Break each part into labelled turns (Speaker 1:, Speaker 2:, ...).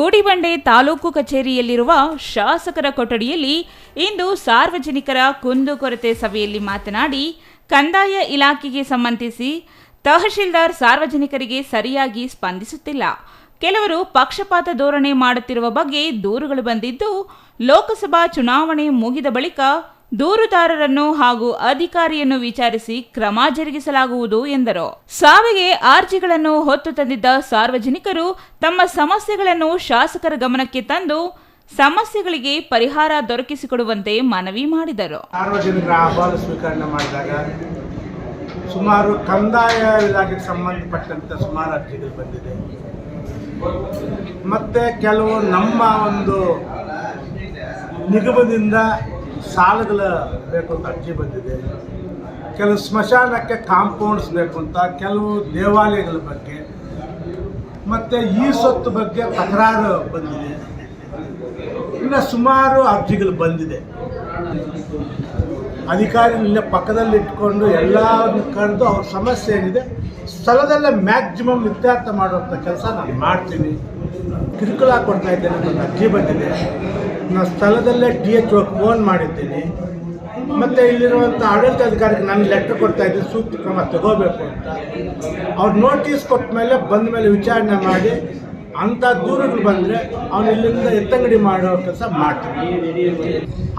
Speaker 1: ಗೂಡಿಬಂಡೆ ತಾಲೂಕು ಕಚೇರಿಯಲ್ಲಿರುವ ಶಾಸಕರ ಕೊಠಡಿಯಲ್ಲಿ ಇಂದು ಸಾರ್ವಜನಿಕರ ಕುಂದುಕೊರತೆ ಸಭೆಯಲ್ಲಿ ಮಾತನಾಡಿ, ಕಂದಾಯ ಇಲಾಖೆಗೆ ಸಂಬಂಧಿಸಿ ತಹಶೀಲ್ದಾರ್ ಸಾರ್ವಜನಿಕರಿಗೆ ಸರಿಯಾಗಿ ಸ್ಪಂದಿಸುತ್ತಿಲ್ಲ. ಕೆಲವರು ಪಕ್ಷಪಾತ ಧೋರಣೆ ಮಾಡುತ್ತಿರುವ ಬಗ್ಗೆ ದೂರುಗಳು ಬಂದಿದ್ದು, ಲೋಕಸಭಾ ಚುನಾವಣೆ ಮುಗಿದ ಬಳಿಕ ದೂರುದಾರರನ್ನು ಹಾಗೂ ಅಧಿಕಾರಿಯನ್ನು ವಿಚಾರಿಸಿ ಕ್ರಮ ಜರುಗಿಸಲಾಗುವುದು ಎಂದರು. ಸಾವಿಗೆ ಅರ್ಜಿಗಳನ್ನು ಹೊತ್ತು ತಂದಿದ್ದ ಸಾರ್ವಜನಿಕರು ತಮ್ಮ ಸಮಸ್ಯೆಗಳನ್ನು ಶಾಸಕರ ಗಮನಕ್ಕೆ ತಂದು ಸಮಸ್ಯೆಗಳಿಗೆ ಪರಿಹಾರ ದೊರಕಿಸಿಕೊಡುವಂತೆ ಮನವಿ ಮಾಡಿದರು.
Speaker 2: ಸಾರ್ವಜನಿಕರ ಅಹವಾಲು ಸ್ವೀಕರಣೆ ಮಾಡಿದಾಗ ಸುಮಾರು ಕಂದಾಯ ಇಲಾಖೆಗೆ ಸಂಬಂಧಪಟ್ಟಂತೆ ಸುಮಾರು ಅರ್ಜಿಗಳು ಬಂದಿದೆ. ಮತ್ತೆ ಕೆಲವು ನಮ್ಮ ಒಂದು ನಿಗಮದಿಂದ ಸಾಲಗಳ ಬೇಕು ಅಂತ ಅರ್ಜಿ ಬಂದಿದೆ. ಕೆಲವು ಸ್ಮಶಾನಕ್ಕೆ ಕಾಂಪೌಂಡ್ಸ್ ಬೇಕು ಅಂತ, ಕೆಲವು ದೇವಾಲಯಗಳ ಬಗ್ಗೆ, ಮತ್ತು ಈ ಸೊತ್ತು ಬಗ್ಗೆ ತಕರಾರು ಬಂದಿದೆ. ಇನ್ನು ಸುಮಾರು ಅರ್ಜಿಗಳು ಬಂದಿದೆ. ಅಧಿಕಾರಿ ಇಲ್ಲೇ ಪಕ್ಕದಲ್ಲಿ ಇಟ್ಕೊಂಡು ಎಲ್ಲವನ್ನು ಕರೆದು ಅವ್ರ ಸಮಸ್ಯೆ ಏನಿದೆ, ಸ್ಥಳದಲ್ಲೇ ಮ್ಯಾಕ್ಸಿಮಮ್ ಇತ್ಯರ್ಥ ಮಾಡುವಂಥ ಕೆಲಸ ನಾನು ಮಾಡ್ತೀನಿ. ಕಿರುಕುಳ ಕೊಡ್ತಾ ಇದ್ದೇನೆ ಅಂತ ಅರ್ಜಿ ಬಂದಿದೆ. ನಾನು ಸ್ಥಳದಲ್ಲೇ ಡಿ ಎಚ್ ಫೋನ್ ಮಾಡಿದ್ದೀನಿ. ಮತ್ತು ಇಲ್ಲಿರುವಂಥ ಆಡಳಿತ ಅಧಿಕಾರಿಗೆ ನಾನು ಲೆಟ್ರ್ ಕೊಡ್ತಾ ಇದ್ದೀನಿ, ಸೂಕ್ತ ಕ್ರಮ ತಗೋಬೇಕು ಅಂತ. ಅವ್ರು ನೋಟಿಸ್ ಕೊಟ್ಟ ಮೇಲೆ ಬಂದ ಮೇಲೆ ವಿಚಾರಣೆ ಮಾಡಿ, ಅಂಥ ದೂರಗಳು ಬಂದರೆ ಅವನು ಇಲ್ಲಿಂದ ಎತ್ತಂಗಡಿ ಮಾಡೋ ಕೆಲಸ ಮಾಡ್ತೀನಿ.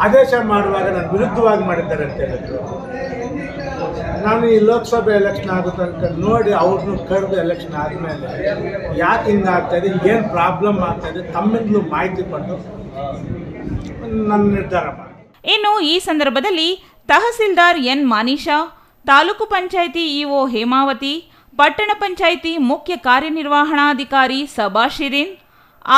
Speaker 2: ಆದೇಶ ಮಾಡುವಾಗ ನಾನು ವಿರುದ್ಧವಾಗಿ ಮಾಡಿದ್ದಾರೆ ಅಂತ ಹೇಳಿದ್ರು. ನಾನು ಈ ಲೋಕಸಭೆ ಎಲೆಕ್ಷನ್ ಆಗೋ ತನಕ ನೋಡಿ ಅವ್ರನ್ನೂ ಕರೆದು ಎಲೆಕ್ಷನ್ ಆದಮೇಲೆ ಯಾಕೆ ಹಿಂಗೆ ಆಗ್ತಾಯಿದೆ ಏನು ಪ್ರಾಬ್ಲಮ್ ಆಗ್ತಾಯಿದೆ ತಮ್ಮಿಂದಲೂ ಮಾಹಿತಿ ಕೊಟ್ಟು ನನ್ನ ನಿರ್ಧಾರ
Speaker 1: ಇನ್ನು ಈ ಸಂದರ್ಭದಲ್ಲಿ ತಹಸೀಲ್ದಾರ್ ಎನ್ ಮಾನೀಷಾ ತಾಲೂಕು ಪಂಚಾಯಿತಿ ಇಒ ಹೇಮಾವತಿ, ಪಟ್ಟಣ ಪಂಚಾಯಿತಿ ಮುಖ್ಯ ಕಾರ್ಯನಿರ್ವಹಣಾಧಿಕಾರಿ ಸಬಾ ಶಿರೀನ್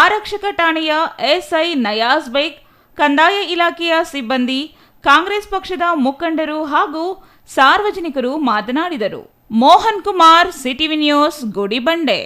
Speaker 1: ಆರಕ್ಷಕ ಠಾಣೆಯ ಎಸ್ಐ ನಯಾಜ್ ಬೇಗ್ ಕಂದಾಯ ಇಲಾಖೆಯ ಸಿಬ್ಬಂದಿ, ಕಾಂಗ್ರೆಸ್ ಪಕ್ಷದ ಮುಖಂಡರು ಹಾಗೂ ಸಾರ್ವಜನಿಕರು ಮಾತನಾಡಿದರು. Mohan Kumar, CTV news, Gudibande.